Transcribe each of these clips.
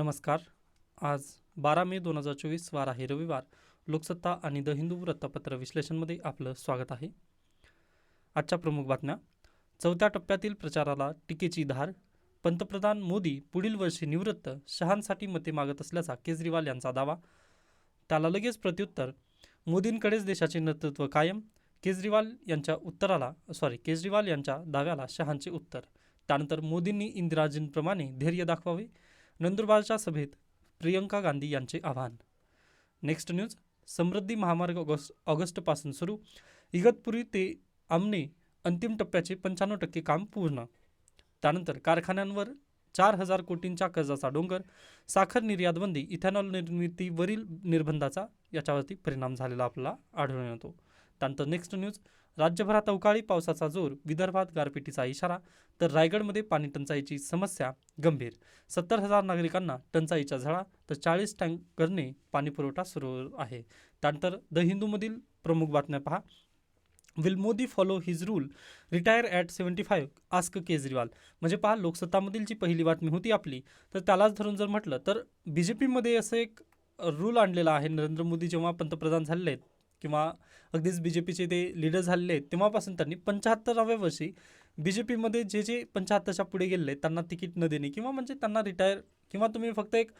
नमस्कार. आज बारा मे दोन हजार चोवीस वार आहे. रविवार लोकसत्ता आणि द हिंदू वृत्तपत्र विश्लेषणमध्ये आपलं स्वागत आहे. आजच्या प्रमुख बातम्या. चौथ्या टप्प्यातील प्रचाराला टीकेची धार. पंतप्रधान मोदी पुढील वर्षी निवृत्त शहांसाठी मते मागत असल्याचा केजरीवाल यांचा दावा. त्याला लगेच प्रत्युत्तर. मोदींकडेच देशाचे नेतृत्व कायम. केजरीवाल यांच्या उत्तराला सॉरी केजरीवाल यांच्या दाव्याला शहांचे उत्तर. त्यानंतर मोदींनी इंदिराजींप्रमाणे धैर्य दाखवावे. नंदुरबारच्या सभेत प्रियंका गांधी यांचे आव्हान. नेक्स्ट न्यूज समृद्धी महामार्ग ऑगस्ट ऑगस्टपासून सुरू. इगतपुरी ते आमने अंतिम टप्प्याचे पंच्याण्णव टक्के काम पूर्ण. त्यानंतर कारखान्यांवर चार हजार कोटींच्या कर्जाचा डोंगर साखर निर्यातबंदी इथेनॉल निर्मितीवरील निर्बंधाचा याच्यावरती परिणाम झालेला आपल्याला आढळून येतो. त्यानंतर नेक्स्ट न्यूज राज्यभरात अवकाळी पावसाचा जोर विदर्भात गारपिटीचा इशारा तर रायगडमध्ये पाणी टंचाईची समस्या गंभीर. सत्तर हजार नागरिकांना टंचाईच्या झळा तर चाळीस टँकरने पाणीपुरवठा सुरू आहे. त्यानंतर द हिंदूमधील प्रमुख बातम्या पहा. Will Modi follow his rule? Retire at seventy five ask Kejriwal. म्हणजे पहा लोकसत्तामधील जी पहिली बातमी होती आपली तर त्यालाच धरून जर म्हटलं तर बी जे पीमध्ये असं एक रूल आणलेला आहे नरेंद्र मोदी जेव्हा पंतप्रधान झालेले आहेत किंवा अगदीच बी जे पीचे ते लीडर झालेले आहेत तेव्हापासून त्यांनी पंच्याहत्तराव्या वर्षी बी जे पीमध्ये जे जे पंच्याहत्तरच्या पुढे गेलेले आहेत त्यांना तिकीट न देणे किंवा म्हणजे त्यांना रिटायर किंवा तुम्ही फक्त एक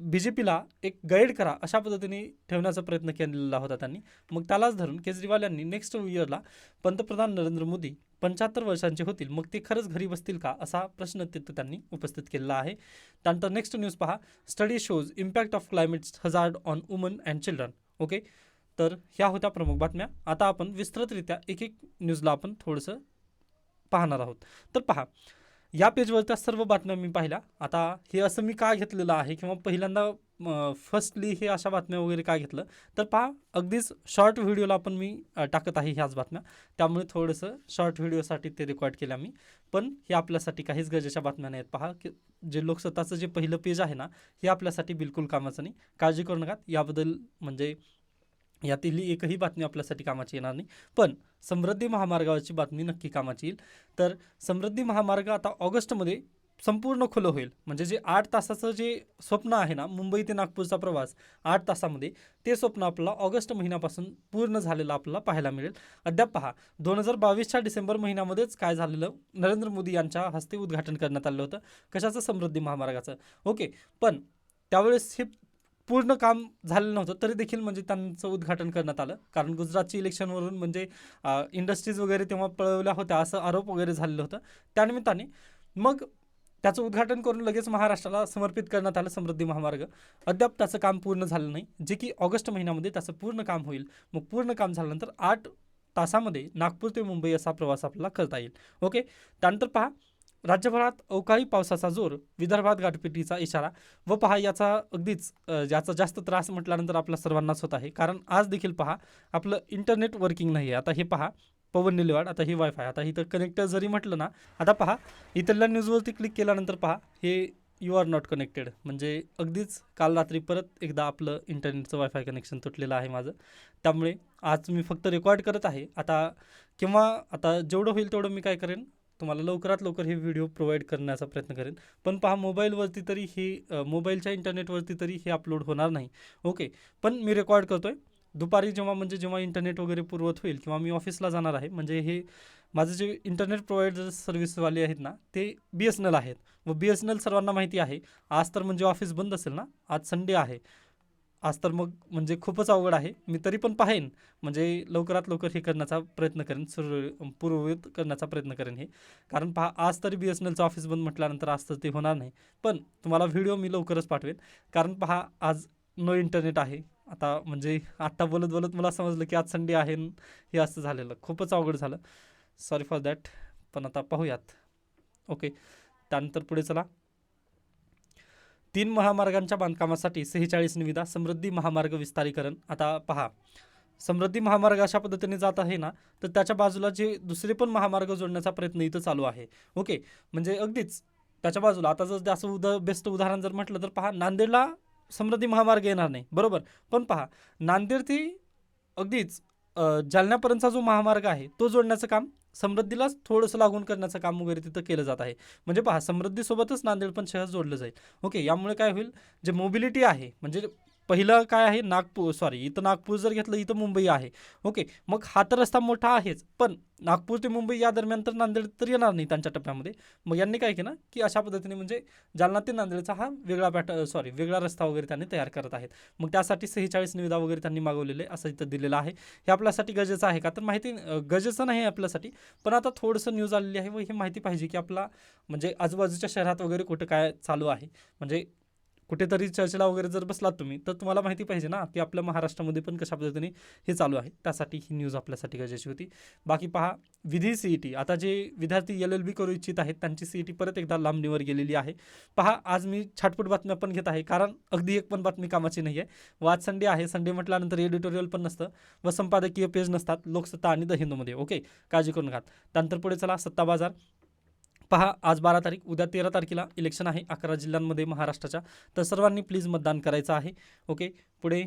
बी जे पीला एक गाईड करा अशा पद्धतीने ठेवण्याचा प्रयत्न केलेला होता त्यांनी. मग त्यालाच धरून केजरीवाल यांनी नेक्स्ट इयरला पंतप्रधान नरेंद्र मोदी पंच्याहत्तर वर्षांचे होतील मग ते खरंच घरी बसतील का असा प्रश्न तिथं त्यांनी उपस्थित केलेला आहे. त्यानंतर नेक्स्ट न्यूज पहा study shows impact of climate hazard on woman and children okay तर ह्या होत्या प्रमुख बातम्या. आता आपण विस्तृतरित्या एक एक न्यूजला आपण थोडंसं पाहणार आहोत. तर पहा या पेजवरच्या सर्व बातम्या मी पाहिल्या. आता हे असं मी का घेतलेलं आहे किंवा पहिल्यांदा फर्स्टली हे अशा बातम्या वगैरे का घेतलं? तर पहा अगदीच शॉर्ट व्हिडिओला पण मी टाकत आहे ह्याच बातम्या. त्यामुळे थोडंसं शॉर्ट व्हिडिओसाठी ते रेकॉर्ड केल्या मी. पण हे आपल्यासाठी काहीच गरजेच्या बातम्या नाहीत. पहा की जे लोकसत्ताचं जे पहिलं पेज आहे ना हे आपल्यासाठी बिलकुल कामाचं नाही. काळजी करू नका. याबद्दल म्हणजे यातील एकही बातमी आपल्यासाठी कामाची येणार नाही. पण समृद्धी महामार्गावरची बातमी नक्की कामाची येईल. तर समृद्धी महामार्ग आता ऑगस्टमध्ये संपूर्ण खुलं होईल. म्हणजे जे आठ तासाचं जे स्वप्न आहे ना मुंबई ते नागपूरचा प्रवास आठ तासामध्ये ते स्वप्न आपल्याला ऑगस्ट महिन्यापासून पूर्ण झालेलं आपल्याला पाहायला मिळेल. अद्याप पहा दोन हजार बावीसच्या डिसेंबर महिन्यामध्येच काय झालेलं नरेंद्र मोदी यांच्या हस्ते उद्घाटन करण्यात आलं होतं. कशाचं समृद्धी महामार्गाचं? ओके पण त्यावेळेस हे पूर्ण काम झालेलं नव्हतं तरी देखील म्हणजे त्यांचं उद्घाटन करण्यात आलं. कारण गुजरातची इलेक्शनवरून म्हणजे इंडस्ट्रीज वगैरे तेव्हा पळवल्या होत्या असं आरोप वगैरे झालेलं होतं. त्यानिमित्ताने मग त्याचं उद्घाटन करून लगेच महाराष्ट्राला समर्पित करण्यात आलं समृद्धी महामार्ग. अद्याप त्याचं काम पूर्ण झालं नाही जे की ऑगस्ट महिन्यामध्ये त्याचं पूर्ण काम होईल. मग पूर्ण काम झाल्यानंतर आठ तासामध्ये नागपूर ते मुंबई असा प्रवास आपल्याला करता येईल. ओके? त्यानंतर पहा राज्यभरात अवकाळी पावसाचा जोर विदर्भात गाठपिटीचा इशारा व पहा याचा अगदीच याचा ज्याचा जास्त त्रास म्हटल्यानंतर आपल्या सर्वांनाच होत आहे. कारण आज देखील पहा आपलं इंटरनेट वर्किंग नाही आहे आता हे पहा पवन निलेवाड आता हे वायफाय आता इथं कनेक्टर जरी म्हटलं ना आता पहा इथल्या न्यूजवरती क्लिक केल्यानंतर पहा हे यू आर नॉट कनेक्टेड म्हणजे अगदीच काल रात्री परत एकदा आपलं इंटरनेटचं वायफाय कनेक्शन तुटलेलं आहे माझं. त्यामुळे आज मी फक्त रेकॉर्ड करत आहे. आता किंवा आता जेवढं होईल तेवढं मी काय करेन? तुम्हाला लवकरात लवकर हे व्हिडिओ प्रोव्हाइड करण्याचा प्रयत्न करेन. पण पहा मोबाईलवरती तरी हे मोबाईलच्या इंटरनेटवरती तरी हे अपलोड होणार नाही. ओके पण मी रेकॉर्ड करतो आहे दुपारी जेव्हा म्हणजे जेव्हा इंटरनेट वगैरे पुरवत होईल किंवा मी ऑफिसला जाणार आहे म्हणजे हे माझं जे इंटरनेट प्रोव्हायडर सर्व्हिसवाले आहेत ना ते बी एस एन एल आहेत. व बी एस एन एल सर्वांना माहिती आहे. आज तर म्हणजे ऑफिस बंद असेल ना? आज संडे आहे. आज तर मग म्हणजे खूपच अवघड आहे. मी तरी पण पाहेन. म्हणजे लवकरात लवकर हे करण्याचा प्रयत्न करेन. सुर पूर्ववित करण्याचा प्रयत्न करेन हे. कारण पहा आज तरी बी एस एन एलचं ऑफिस बंद म्हटल्यानंतर आज तर ते होणार नाही. पण तुम्हाला व्हिडिओ मी लवकरच पाठवेन. कारण पहा आज नो इंटरनेट आहे. आता म्हणजे आत्ता बोलत बोलत मला समजलं की आज संडे आहे हे असं झालेलं. खूपच अवघड झालं. सॉरी फॉर दॅट पण आता पाहूयात. ओके त्यानंतर पुढे चला. तीन महामार्गांच्या बांधकामासाठी सेहेचाळीस निविदा समृद्धी महामार्ग विस्तारीकरण. आता पहा समृद्धी महामार्ग अशा पद्धतीने जात आहे ना तर त्याच्या बाजूला जे दुसरे पण महामार्ग जोडण्याचा प्रयत्न इथं चालू आहे. ओके म्हणजे अगदीच त्याच्या बाजूला आता जर जास्त उद बेस्ट उदाहरण जर म्हटलं तर पहा नांदेडला समृद्धी महामार्ग येणार नाही बरोबर? पण पहा नांदेड ते अगदीच जालन्यापर्यंतचा जो महामार्ग आहे तो जोडण्याचं काम समृद्धीलाच थोडंसं लागून करण्याचं काम वगैरे तिथं केलं जात आहे. म्हणजे पहा समृद्धीसोबतच नांदेड पण शहर जोडलं जाईल. ओके यामुळे काय होईल? जे मोबिलिटी आहे म्हणजे पहिलं काय आहे? नागपूर सॉरी इथं नागपूर जर घेतलं इथं मुंबई आहे. ओके मग हा तर रस्ता मोठा आहेच पण नागपूर ते मुंबई या दरम्यान तर नांदेड तर येणार नाही त्यांच्या टप्प्यामध्ये. मग यांनी काय केलं? की अशा पद्धतीने म्हणजे जालना ते नांदेडचा हा वेगळा पॅट सॉरी वेगळा रस्ता वगैरे त्यांनी तयार करत आहेत. मग त्यासाठी सेहेचाळीस निविदा वगैरे त्यांनी मागवलेले असं इथं दिलेलं आहे. हे आपल्यासाठी गरजेचं आहे का? तर माहिती गरजेचं नाही आहे आपल्यासाठी पण आता थोडंसं न्यूज आलेली आहे व ही माहिती पाहिजे की आपला म्हणजे आजूबाजूच्या शहरात वगैरे कुठं काय चालू आहे. म्हणजे कुठेतरी चर्चेला वगैरे जर बसलात तुम्ही तर तुम्हाला माहिती पाहिजे ना की आपल्या महाराष्ट्रामध्ये पण कशा पद्धतीने हे चालू आहे. त्यासाठी ही न्यूज आपल्यासाठी गरजेची होती. बाकी पहा विधी सी ई टी आता जे विद्यार्थी एल एल बी करू इच्छित आहेत त्यांची सी ई टी परत एकदा लांबणीवर गेलेली आहे. पहा आज मी छाटपट बातम्या पण घेत आहे कारण अगदी एक पण बातमी कामाची नाही आहे व आज संडे आहे संडे म्हटल्यानंतर एडिटोरियल पण नसतं व संपादकीय पेज नसतात. लोकसत्ता आणि द हिंदूमध्ये ओके काळजी करून घात त्यानंतर पुढे चला सत्ता बाजार पहा आज बारा तारीख उद्या तेरा तारखेला इलेक्शन आहे अकरा जिल्ह्यांमध्ये महाराष्ट्राच्या. तर सर्वांनी प्लीज मतदान करायचं आहे. ओके पुढे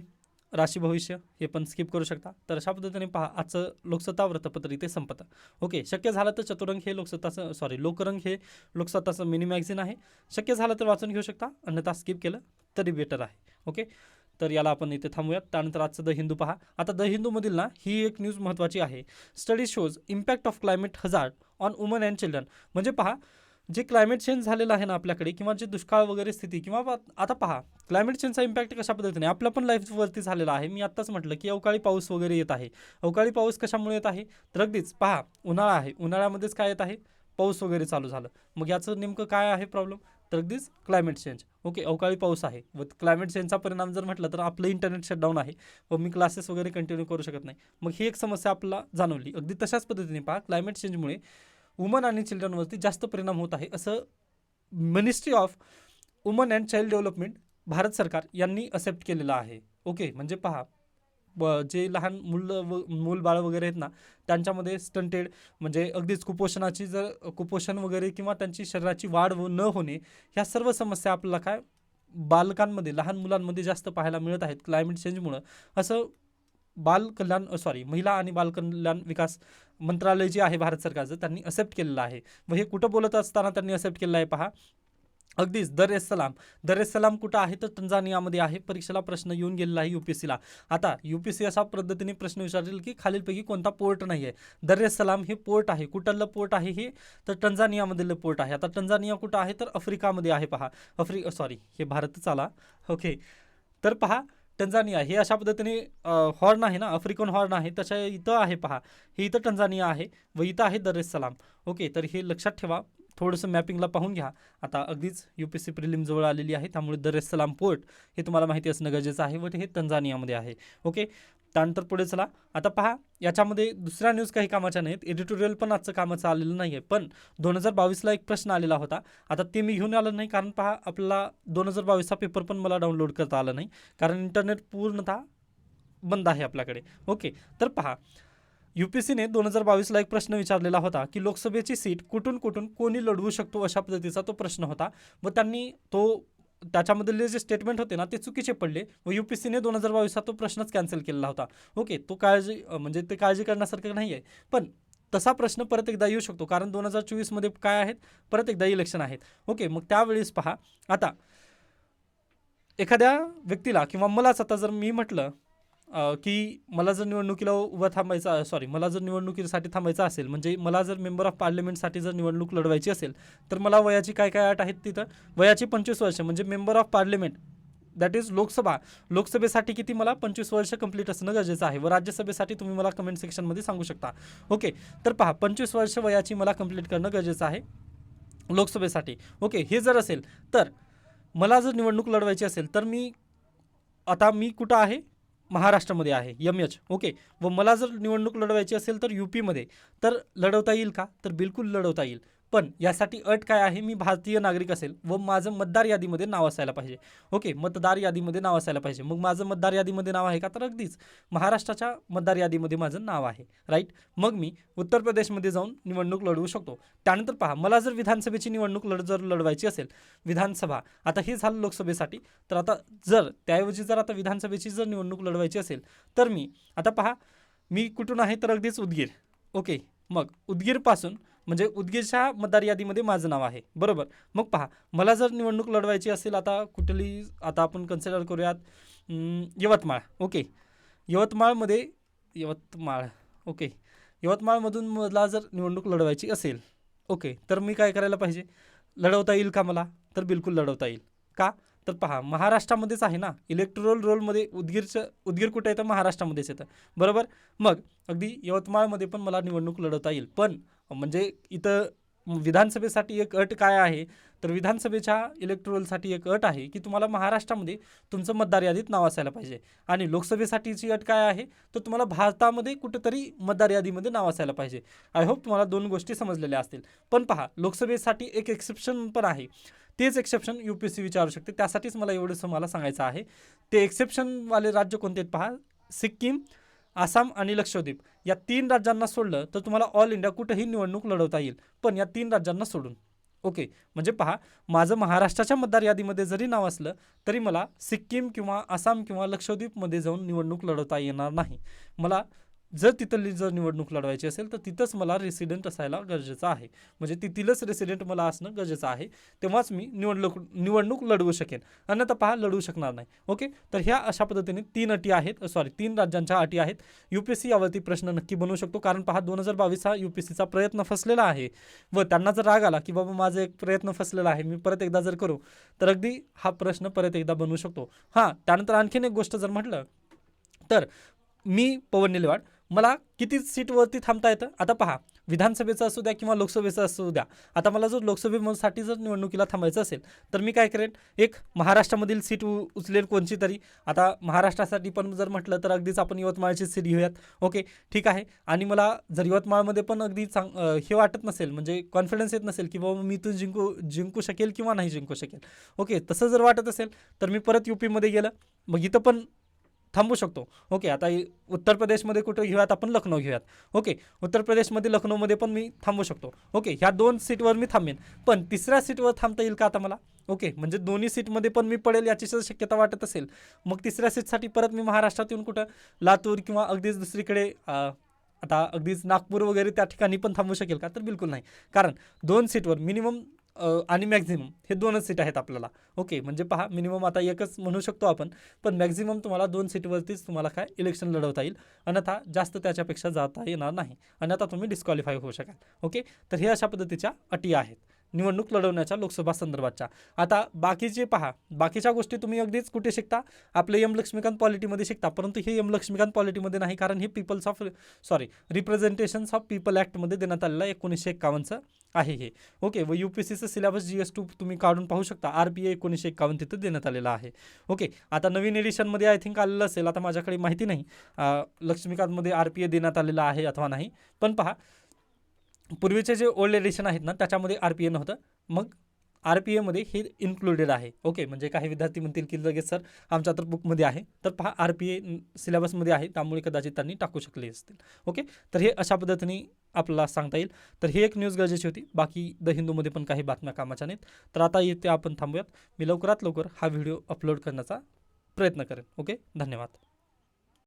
राशी भविष्य हे पण स्किप करू शकता. तर अशा पद्धतीने पहा आजचं लोकसत्ता वृत्तपत्र इथे संपतं. ओके शक्य झालं तर चतुरंग हे लोकसत्ताचं सॉरी लोकरंग हे लोकसत्ताचं मिनी मॅगझिन आहे. शक्य झालं तर वाचून घेऊ शकता. अन्यथा स्किप केलं तरी बेटर आहे. ओके तर याला आपण इथे थांबूयात. त्यानंतर आजचं द हिंदू पहा. आता द हिंदूमधील ना ही एक न्यूज महत्त्वाची आहे. Study shows impact of climate hazard on woman and children म्हणजे पहा जे क्लायमेट चेंज झालेलं आहे ना आपल्याकडे किंवा जे दुष्काळ वगैरे स्थिती किंवा आता पहा क्लायमेट चेंजचा इम्पॅक्ट कशा पद्धतीने? आपल्या पण लाईफवरती झालेला आहे. मी आत्ताच म्हटलं की अवकाळी पाऊस वगैरे येत आहे. अवकाळी पाऊस कशामुळे येत आहे? तर अगदीच पहा उन्हाळा आहे. उन्हाळ्यामध्येच काय येत आहे? पाऊस वगैरे चालू झालं. मग याचं नेमकं काय आहे प्रॉब्लेम तर अगदीच क्लायमेट चेंज ओके अवकाळी पाऊस आहे. व क्लायमेट चेंजचा परिणाम जर म्हटलं तर आपलं इंटरनेट शटडाऊन आहे. व मी क्लासेस वगैरे कंटिन्यू करू शकत नाही. मग ही एक समस्या आपल्याला जाणवली. अगदी तशाच पद्धतीने पहा क्लायमेट चेंजमुळे वुमन आणि चिल्ड्रनवरती जास्त परिणाम होत आहे असं ministry of woman and child development Bharat सरकार यांनी असेप्ट केलेलं आहे. ओके म्हणजे पहा जे लहान मुलं व मूल बाळं वगैरे आहेत ना त्यांच्यामध्ये स्टंटेड म्हणजे अगदीच कुपोषणाची जर कुपोषण वगैरे किंवा त्यांची शरीराची वाढ व न होणे ह्या सर्व समस्या आपल्याला काय बालकांमध्ये लहान मुलांमध्ये जास्त पाहायला मिळत आहेत क्लायमेट चेंजमुळं असं बाल कल्याण सॉरी महिला आणि बालकल्याण विकास मंत्रालय जे आहे भारत सरकारचं त्यांनी असेप्ट केलेलं आहे. व हे कुठं बोलत असताना त्यांनी असेप्ट केलेलं आहे पहा. अगदीच दर एस सलाम. दर एस सलाम कुठं आहे तर तंजानियामध्ये आहे. परीक्षेला प्रश्न येऊन गेलेला आहे यू पी सीला. आता यू पी सी अशा पद्धतीने प्रश्न विचारेल की खालीलपैकी कोणता पोर्ट नाही आहे दर एस सलाम हे पोर्ट आहे. कुठलं पोर्ट आहे हे? तर टंजानियामधलं पोर्ट आहे. आता टंजानिया कुठं आहे तर आफ्रिकामध्ये आहे पहा. आफ्रि सॉरी हे भारतच आला. ओके. तर पहा टंजानिया हे अशा पद्धतीने हॉर्न आहे ना? आफ्रिकन हॉर्न आहे. तशा इथं आहे पहा. हे इथं टंजानिया आहे व इथं आहे दर एस सलाम. ओके तर हे लक्षात ठेवा. थोडंसं मॅपिंगला पाहून घ्या. आता अगदीच यू पी सी प्रिलिम जवळ आलेली आहे. त्यामुळे दर सलाम पोर्ट हे तुम्हाला माहिती असणं गरजेचं आहे व हे तंजानियामध्ये आहे. ओके? त्यानंतर पुढे चला. आता पहा याच्यामध्ये दुसऱ्या न्यूज काही कामाच्या नाहीत. एडिटोरियल पण आजचं कामाचं आलेलं नाही आहे पण दोन हजार बावीसला एक प्रश्न आलेला होता. आता ते मी घेऊन आलं नाही. कारण पहा आपला दोन हजार बावीसचा पेपर पण मला डाउनलोड करता आला नाही. कारण इंटरनेट पूर्णतः बंद आहे आपल्याकडे. ओके? तर पहा यू पी सीने दोन हजार बावीसला एक प्रश्न विचारलेला होता की लोकसभेची सीट कुठून कुठून कोणी लढवू शकतो अशा पद्धतीचा तो प्रश्न होता. व त्यांनी तो त्याच्यामधले जे स्टेटमेंट होते ना ते चुकीचे पडले. व यू पी सीने दोन हजार बावीसचा तो प्रश्नच कॅन्सल केलेला होता. ओके तो काळजी म्हणजे ते काळजी करण्यासारखं नाही आहे पण तसा प्रश्न परत एकदा येऊ शकतो कारण दोन हजार चोवीसमध्ये काय आहेत? परत एकदा इलेक्शन आहेत. ओके मग त्यावेळेस पहा. आता एखाद्या व्यक्तीला किंवा मलाच आता जर मी म्हटलं की मला जर निवडणुकीला उभं थांबायचं सॉरी मला जर निवडणुकीसाठी थांबायचं असेल म्हणजे मला जर मेंबर ऑफ पार्लमेंटसाठी जर निवडणूक लढवायची असेल तर मला वयाची काय काय अट आहेत तिथं? वयाची पंचवीस वर्ष म्हणजे member of parliament that is Lok Sabha. लोकसभेसाठी किती मला पंचवीस वर्ष कंप्लीट असणं गरजेचं आहे व राज्यसभेसाठी तुम्ही मला कमेंट सेक्शनमध्ये सांगू शकता. ओके तर पहा पंचवीस वर्ष वयाची मला कंप्लीट करणं गरजेचं आहे लोकसभेसाठी. ओके हे जर असेल तर मला जर निवडणूक लढवायची असेल तर मी आता मी कुठं आहे? महाराष्ट्रामध्ये आहे यम एच ओके. व मला जर निवडणूक लढवायची असेल तर यू पीमध्ये तर लढवता येईल का? तर बिलकुल लढवता येईल. पण यासाठी अट काय आहे? मी भारतीय नागरिक असेल व माझं मतदार यादीमध्ये नाव असायला पाहिजे. ओके मतदार यादीमध्ये नाव असायला पाहिजे. मग माझं मतदार यादीमध्ये नाव आहे का? तर अगदीच. महाराष्ट्राच्या मतदार यादीमध्ये माझं नाव आहे. राईट मग मी उत्तर प्रदेशमध्ये जाऊन निवडणूक लढवू शकतो. त्यानंतर पहा मला जर विधानसभेची निवडणूक लढ जर लढवायची असेल विधानसभा आता हे झालं लोकसभेसाठी तर आता जर त्याऐवजी जर आता विधानसभेची जर निवडणूक लढवायची असेल तर मी आता पहा मी कुठून आहे? तर अगदीच उदगीर. ओके मग उदगीरपासून म्हणजे उदगीरच्या मतदार यादीमध्ये माझं नाव आहे. बरोबर. मग पहा मला जर निवडणूक लढवायची असेल आता कुठली आता आपण कन्सिडर करूयात यवतमाळ. ओके. यवतमाळमध्ये यवतमाळ. ओके. यवतमाळमधून मला जर निवडणूक लढवायची असेल ओके तर मी काय करायला पाहिजे? लढवता येईल का मला? तर बिलकुल लढवता येईल. का? तर पहा महाराष्ट्रामध्येच आहे ना? इलेक्ट्रोल रोलमध्ये उदगीरचं उदगीर कुठं येतं महाराष्ट्रामध्येच येतं. बरोबर? मग अगदी यवतमाळमध्ये पण मला निवडणूक लढवता येईल. पण म्हणजे इथं विधानसभेसाठी एक अट काय आहे? तर विधानसभेच्या इलेक्ट्रोलसाठी एक अट आहे की तुम्हाला महाराष्ट्रामध्ये तुमचं मतदार यादीत नाव असायला पाहिजे. आणि लोकसभेसाठीची अट काय आहे? तर तुम्हाला भारतामध्ये कुठंतरी मतदार यादीमध्ये नाव असायला पाहिजे. आय होप तुम्हाला दोन गोष्टी समजलेल्या असतील. पण पहा लोकसभेसाठी एक एक्सेप्शन पण आहे. तेच exception U P S C विचारू शकते. त्यासाठीच मला एवढंसं मला सांगायचं आहे. ते एक्सेप्शनवाले राज्य कोणते आहेत पहा? सिक्कीम आसाम आणि लक्षद्वीप. या तीन राज्यांना सोडलं तर तुम्हाला ऑल इंडिया कुठेही निवडणूक लढवता येईल. पण या तीन राज्यांना सोडून. ओके म्हणजे पहा माझं महाराष्ट्राच्या मतदार यादीमध्ये जरी नाव असलं तरी मला सिक्कीम किंवा आसाम किंवा लक्षद्वीपमध्ये जाऊन निवडणूक लढवता येणार नाही. मला जर तिथली जर निवडणूक लढवायची असेल तर तिथंच मला रेसिडेंट असायला गरजेचं आहे. म्हणजे तिथीलच रेसिडेंट मला असणं गरजेचं आहे. तेव्हाच मी निवडणूक निवडणूक लढवू शकेन. अन्यथा पहा लढवू शकणार नाही. ओके? तर ह्या अशा पद्धतीने तीन अटी आहेत सॉरी तीन राज्यांच्या अटी आहेत. यू पी एस सी यावरती प्रश्न नक्की बनवू शकतो. कारण पहा दोन हजार बावीस हा यू पी एस सीचा प्रयत्न फसलेला आहे. व त्यांना जर राग आला की बाबा माझा एक प्रयत्न फसलेला आहे. मी परत एकदा जर करू तर अगदी हा प्रश्न परत एकदा बनवू शकतो. हां त्यानंतर आणखीन एक गोष्ट जर म्हटलं तर मी पवन निलवाड मला किती सीटवरती थांबता येतं? आता पहा विधानसभेचं असू द्या किंवा लोकसभेचं असू द्या आता मला जर लोकसभेसाठी जर निवडणुकीला थांबायचं असेल तर मी काय करेन? एक महाराष्ट्रामधील सीट उ उचलेल कोणची तरी. आता महाराष्ट्रासाठी पण जर म्हटलं तर अगदीच आपण यवतमाळची सीट घेऊयात. ओके ठीक आहे. आणि मला जर यवतमाळमध्ये पण अगदी चांग हे वाटत नसेल म्हणजे कॉन्फिडन्स येत नसेल की बाबा मी इथून जिंकू जिंकू शकेल किंवा नाही जिंकू शकेल. ओके तसं जर वाटत असेल तर मी परत यू पीमध्ये गेलं. मग इथं पण थांबू शकतो. ओके आता उत्तर प्रदेशमध्ये कुठं घेऊयात आपण? लखनौ घेऊयात. ओके उत्तर प्रदेशमध्ये लखनौमध्ये पण मी थांबू शकतो. ओके ह्या दोन सीटवर मी थांबेन. पण तिसऱ्या सीटवर थांबता येईल का आता मला? ओके म्हणजे दोन्ही सीटमध्ये पण मी पडेल याची सुद्धा शक्यता वाटत असेल. मग तिसऱ्या सीटसाठी परत मी महाराष्ट्रात येऊन कुठं? लातूर किंवा अगदीच दुसरीकडे आता अगदीच नागपूर वगैरे त्या ठिकाणी पण थांबू शकेल का? तर बिलकुल नाही. कारण दोन सीटवर मिनिमम आणि मॅक्झिमम हे दोनच सीट आहेत आपल्याला. ओके म्हणजे पहा मिनिमम आता एकच म्हणू शकतो आपण पण मॅक्झिमम तुम्हाला दोन सीटवरतीच तुम्हाला काय इलेक्शन लढवता येईल. अन्यथा जास्त त्याच्यापेक्षा जाता येणार नाही. अन्यथा तुम्ही डिस्क्वालिफाय होऊ शकाल. ओके तर हे अशा पद्धतीच्या अटी आहेत. निवडणूक लढवण्याच्या लोकसभा संदर्भाच्या आता बाकीचे पहा बाकीच्या गोष्टी तुम्ही अगदीच कुठे शिकता? आपले यम लक्ष्मीकांत पॉलिटीमध्ये शिकता परंतु हे यम लक्ष्मीकांत पॉलिटीमध्ये नाही कारण हे peoples of sorry representations of people ॲक्टमध्ये देण्यात आलेलं एकोणीसशे एकावन्नचं आहे हे. ओके व यू पी सीचं सिलेबस जी एस टू तुम्ही काढून पाहू शकता आर पी ए एकोणीसशे एकावन्न तिथं देण्यात आलेलं आहे. ओके आता नवीन एडिशनमध्ये आय थिंक आलेलं असेल आता माझ्याकडे माहिती नाही. लक्ष्मीकांतमध्ये आर पी ए देण्यात आलेलं आहे अथवा नाही. पण पहा पूर्वीचे जे ओल्ड एडिशन आहेत ना त्याच्यामध्ये आर पी ए नव्हतं. मग आर पी एमध्ये हे इन्क्लुडेड आहे. ओके म्हणजे काही विद्यार्थी म्हणतील की लगेच सर आमच्या तर बुकमध्ये आहे. तर पहा आर पी ए सिलेबसमध्ये आहे त्यामुळे कदाचित त्यांनी टाकू शकले असतील. ओके तर हे अशा पद्धतीने आपल्याला सांगता येईल. तर ही एक न्यूज गरजेची होती. बाकी द हिंदूमध्ये पण काही बातम्या कामाच्या नाहीत. तर आता येते आपण थांबूयात. मी लवकरात लवकर हा व्हिडिओ अपलोड करण्याचा प्रयत्न करेन. ओके धन्यवाद.